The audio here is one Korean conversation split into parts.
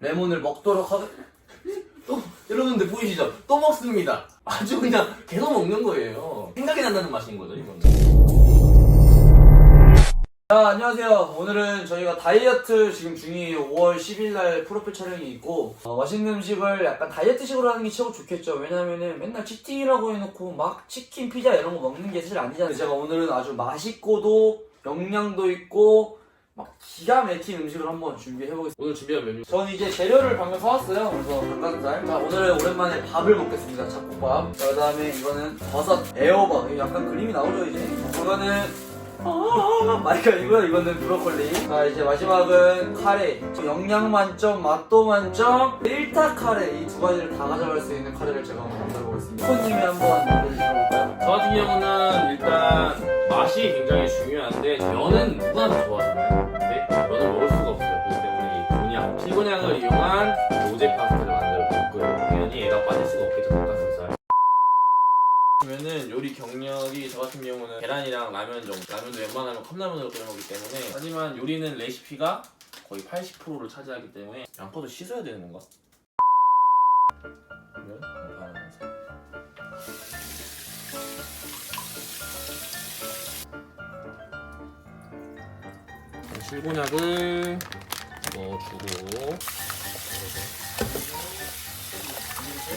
레몬을 먹도록 하겠 또 여러분들 보이시죠? 또 먹습니다. 아주 그냥 계속 먹는 거예요. 생각이 난다는 맛인 거죠 이거는. 자 안녕하세요. 오늘은 저희가 다이어트 지금 중이에요. 5월 10일 날 프로필 촬영이 있고 어, 맛있는 음식을 약간 다이어트식으로 하는 게 최고 좋겠죠. 왜냐면은 맨날 치팅이라고 해놓고 막 치킨, 피자 이런 거 먹는 게 사실 아니잖아요. 제가 오늘은 아주 맛있고도 영양도 있고 막 기가 막힌 음식을 한번 준비해보겠습니다. 오늘 준비한 메뉴 저는 이제 재료를 방금 사왔어요. 그래서 닭가슴살. 자, 오늘은 오랜만에 밥을 먹겠습니다. 잡곡밥. 그 다음에 이거는 버섯 애호박. 약간 그림이 나오죠, 이제. 이거는 아, 마이크 이거 이거는 브로콜리. 자, 이제 마지막은 카레. 영양 만점, 맛도 만점, 일타 카레. 이 두 가지를 다 가져갈 수 있는 카레를 제가 한번 만들어 보겠습니다. 손님이 한번 만들어 볼까요? 저 같은 경우는 일단 맛이 굉장히 중요한데 면은 누구나 다 좋아하잖아요 피곤약을 이용한 로제 파스타를 만들어 볼 거예요. 당연히 얘가 빠질 수가 없겠죠 닭가슴살. 그러면은 요리 경력이 저 같은 경우는 계란이랑 라면 정도. 라면도 웬만하면 컵라면으로 끓여 먹기 때문에. 하지만 요리는 레시피가 거의 80%를 차지하기 때문에 양파도 씻어야 되는 건가? 그러면 양파 하나 넣어서 실곤약을 넣어주고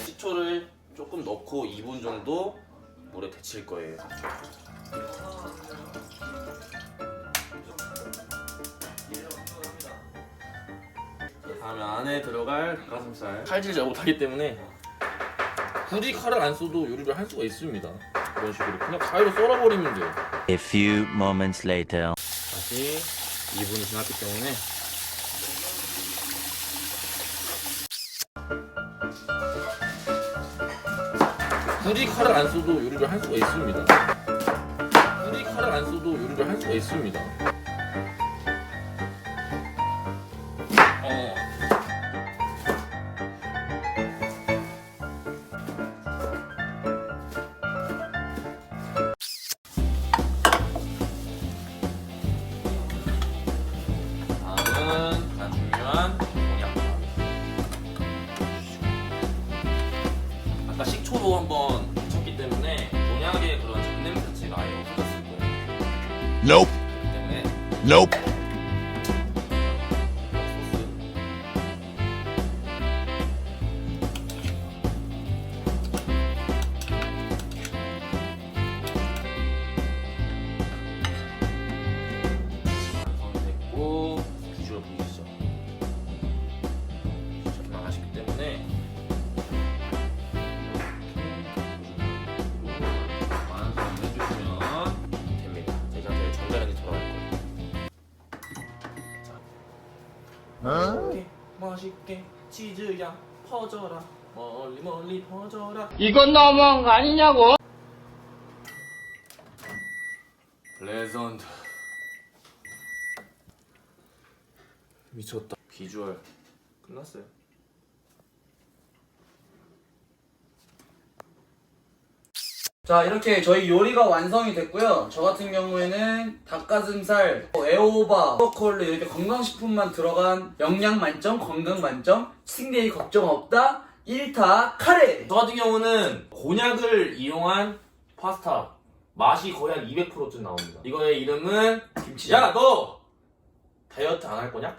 식초를 조금 넣고 2분 정도 물에 데칠 거예요. 다음에 안에 들어갈 닭가슴살 칼질 잘 못하기 때문에 굳이 칼을 안 써도 요리를 할 수가 있습니다. 이런 식으로 그냥 가위로 썰어버리면 돼요. A few moments later. 다시 2분이 지났기 때문에 굳이 칼을 안 써도 요리를 할 수가 있습니다. 굳이 칼을 안 써도 요리를 할 수가 있습니다. 한번 쳤기 때문에 곤약의 그런 잡냄새 자체가 아예 없어졌을 거예요. Nope. 그렇기 때문에 Nope. 맛있게 맛있게 치즈야 퍼져라. 멀리 멀리 퍼져라. 이건 너무한 거 아니냐고? 레전드. 미쳤다. 비주얼. 끝났어요 자 이렇게 저희 요리가 완성이 됐고요. 저 같은 경우에는 닭가슴살, 애호박, 브로콜리 이렇게 건강식품만 들어간 영양 만점, 건강 만점 식대이 걱정 없다. 1타 카레! 저 같은 경우는 곤약을 이용한 파스타 맛이 거의 한 200%쯤 나옵니다. 이거의 이름은 김치 야너! 다이어트 안 할 거냐?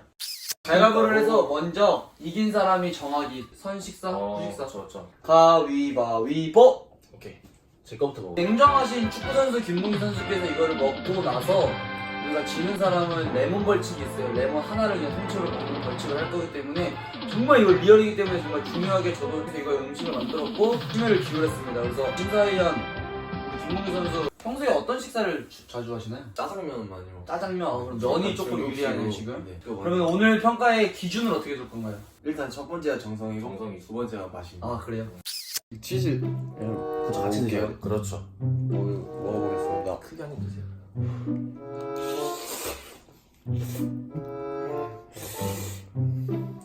발가부를 해서 먼저 이긴 사람이 정하기. 선식사, 어, 후식사. 좋죠 가위바위보! 오케이 제 거부터 먹어 냉정하신 축구선수 김문기 선수께서 이거를 먹고 나서 우리가 지는 사람은 레몬 벌칙이 있어요. 레몬 하나를 그냥 통째로 먹는 벌칙을 할 거기 때문에 정말 이거 리얼이기 때문에 정말 중요하게 저도 이거 음식을 만들었고 심혈을 기울였습니다. 그래서 심사위원 우리 김문기 선수 평소에 어떤 식사를 주- 자주 하시나요? 짜장면 많이 먹어. 짜장면. 어, 그럼 면이 조금 유리하네요 지금. 네. 그거 그러면 오늘 평가의 기준을 어떻게 줄 건가요? 일단 첫 번째가 정성이고 정성이 두 번째가 맛이. 아 그래요? 치즈 그렇죠 같이 드셔야 돼 그렇죠 먹, 먹어보겠습니다. 크게 한입 드세요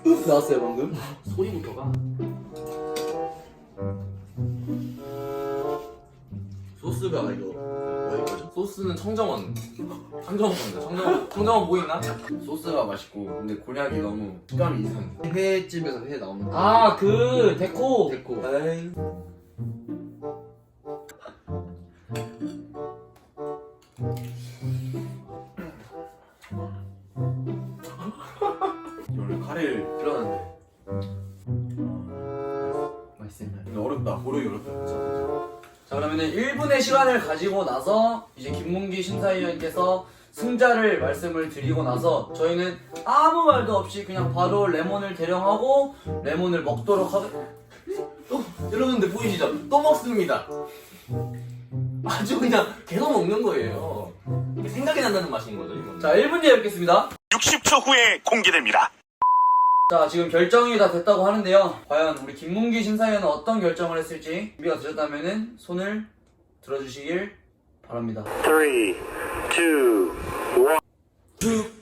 윽 나왔어요 방금. 소리부터가 소스가 이거? 소스는 청정원 청정원 갑니다. 청정원 청정원 뭐 있나? 소스가 맛있고 근데 곤약이 너무 식감이 이상해. 회집에서 회 나오는 거. 아그 데코. 데코. 에이. 원래 카레를 들어갔는데. 맛있어요. 근데 어렵다. 고르기 어렵다. 진짜. 자 그러면은 1분의 시간을 가지고 나서 이제 김문기 심사위원께서 승자를 말씀을 드리고 나서 저희는 아무 말도 없이 그냥 바로 레몬을 대령하고 레몬을 먹도록 하겠 또 여러분들 보이시죠? 또 먹습니다. 아주 그냥 계속 먹는 거예요. 이게 생각이 난다는 맛인 거죠 이건. 자 1분 뒤에 뵙겠습니다 60초 후에 공개됩니다. 자 지금 결정이 다 됐다고 하는데요. 과연 우리 김문기 심사위원은 어떤 결정을 했을지 준비가 되셨다면 손을 들어주시길 바랍니다. 3, 2, 1.